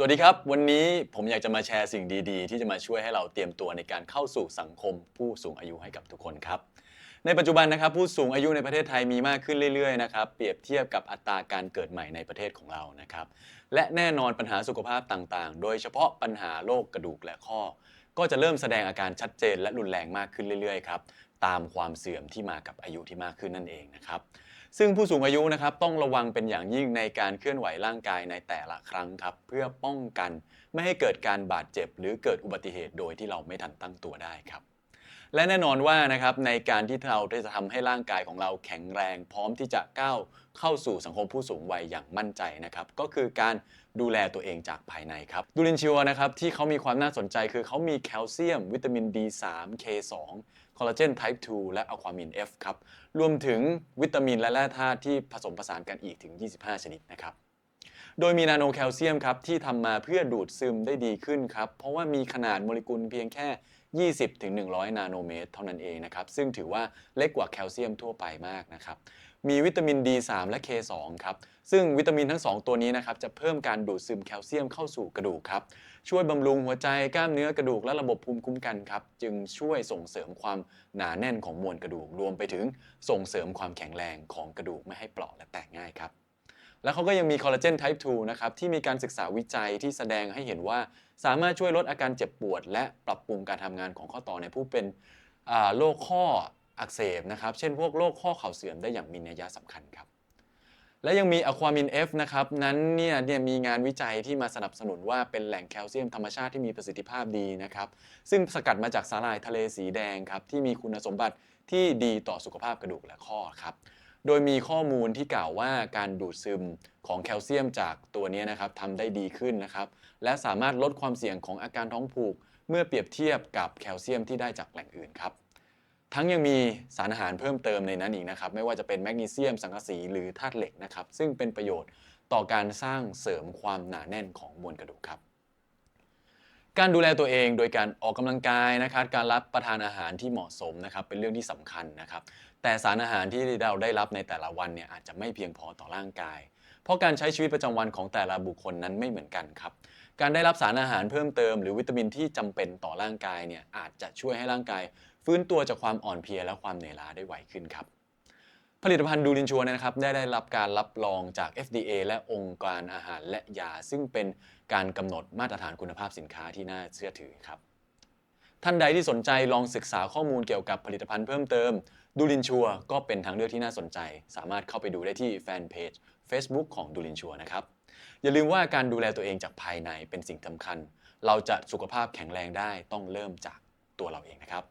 สวัสดีครับ วันนี้ผมอยากจะมาแชร์สิ่งดีๆ ที่จะมาช่วยให้เราเตรียมตัวในการเข้าสู่สังคมผู้สูงอายุให้กับทุกคนครับ ในปัจจุบันนะครับผู้สูงอายุในประเทศไทยมีมากขึ้นเรื่อยๆนะครับเปรียบเทียบกับอัตราการเกิดใหม่ในประเทศของเรานะครับและแน่นอนปัญหาสุขภาพต่างๆ โดยเฉพาะปัญหาโรคกระดูกและข้อ ก็จะเริ่มแสดงอาการชัดเจนและรุนแรงมากขึ้นเรื่อยๆครับตามความเสื่อมที่มากับอายุที่มากขึ้นนั่นเองนะครับซึ่งผู้สูงอายุนะครับต้องระวังเป็นอย่างยิ่งในการเคลื่อนไหวร่างกายในแต่ละครั้งครับเพื่อป้องกัน ไม่ให้เกิดการบาดเจ็บ หรือเกิดอุบัติเหตุโดยที่เราไม่ทันตั้งตัวได้ครับ และแน่นอนว่านะครับในการที่เราได้จะทำให้ร่างกายของเราแข็งแรง พร้อมที่จะก้าวเข้าสู่สังคมผู้สูงวัยอย่างมั่นใจนะครับก็คือการดูแลตัวเองจากภายในครับดูลินชิวนะครับที่เขามีความน่าสนใจคือเขามีแคลเซียม วิตามิน D3 K2 คอลลาเจน type 2และอะความิน F ครับรวมถึงวิตามินและแร่ธาตุที่ผสมผสานกันอีกถึง 25 ชนิดนะครับ โดยมีนาโนแคลเซียมครับที่ทำมาเพื่อดูดซึมได้ดีขึ้นครับเพราะว่ามีขนาดโมเลกุลเพียงแค่ 20-100 นาโนเมตร เท่านั้นเองนะครับซึ่งถือว่าเล็กกว่าแคลเซียมทั่วไปมากนะครับมีวิตามิน D3 และ K2 ครับซึ่งวิตามินทั้ง 2 ตัวนี้นะครับจะเพิ่มการดูดซึมแคลเซียมเข้าสู่กระดูกครับช่วยบำรุงหัวใจกล้ามเนื้อกระดูกและระบบภูมิคุ้มกันครับจึงช่วยส่งเสริมความหนาแน่นของมวลกระดูกรวมไปถึงส่งเสริมความแข็งแรงของกระดูกไม่ให้เปราะและแตกง่ายครับ แล้วเขาก็ยังมีคอลลาเจน type 2นะครับที่มีการศึกษาวิจัยที่แสดงให้เห็นว่า สามารถช่วยลดอาการเจ็บปวด และปรับปรุงการทำงานของข้อต่อในผู้เป็นโรคข้ออักเสบนะครับ เช่นพวกโรคข้อเข่าเสื่อมได้อย่างมีนัยยะสำคัญครับ และยังมีอะความิน F นะครับ นั้นเนี่ยเนี่ยมีงานวิจัยที่มาสนับสนุนว่าเป็นแหล่งแคลเซียมธรรมชาติที่มีประสิทธิภาพดีนะครับ ซึ่งสกัดมาจากสาหร่ายทะเลสีแดงครับที่มีคุณสมบัติที่ดีต่อสุขภาพกระดูกและข้อครับ โดยมีข้อมูลที่กล่าวว่าการดูดซึมของแคลเซียมจากตัวนี้นะครับทำได้ดีขึ้นนะครับ และสามารถลดความเสี่ยงของอาการท้องผูก เมื่อเปรียบเทียบกับแคลเซียมที่ได้จากแหล่งอื่นครับ ทั้งยังมีสารอาหารเพิ่มเติมในนั้นอีกนะครับ ไม่ว่าจะเป็นแมกนีเซียม สังกะสี หรือธาตุเหล็กนะครับ ซึ่งเป็นประโยชน์ต่อการสร้างเสริมความหนาแน่นของมวลกระดูกครับ การดูแลตัวเองโดยการออกกำลังกายนะครับ การรับประทานอาหารที่เหมาะสมนะครับ เป็นเรื่องที่สำคัญนะครับ แต่สารอาหารที่เราได้รับในแต่ละวันเนี่ยอาจจะไม่เพียงพอต่อร่างกาย เพราะการใช้ชีวิตประจำวันของแต่ละบุคคลนั้นไม่เหมือนกันครับ การได้รับสารอาหารเพิ่มเติมหรือวิตามินที่จำเป็นต่อร่างกายเนี่ยอาจจะช่วยให้ร่างกาย ฟื้นตัวจากความอ่อนเพลียและความเหนื่อยล้าได้ไวขึ้นครับ ผลิตภัณฑ์ดูลินชัวนะครับได้ได้รับการรับรองจาก FDA และองค์การอาหารและยา ซึ่งเป็นการกำหนดมาตรฐานคุณภาพสินค้าที่น่าเชื่อถือครับ ท่านใดที่สนใจลองศึกษาข้อมูลเกี่ยวกับผลิตภัณฑ์เพิ่มเติม ดูลินชัวก็เป็นทางเลือกที่น่าสนใจ สามารถเข้าไปดูได้ที่แฟนเพจ Facebook ของดูลินชัวนะครับอย่าลืมว่าการดูแลตัวเองจากภายในเป็นสิ่งสำคัญ เราจะสุขภาพแข็งแรงได้ต้องเริ่มจากตัวเราเองนะครับ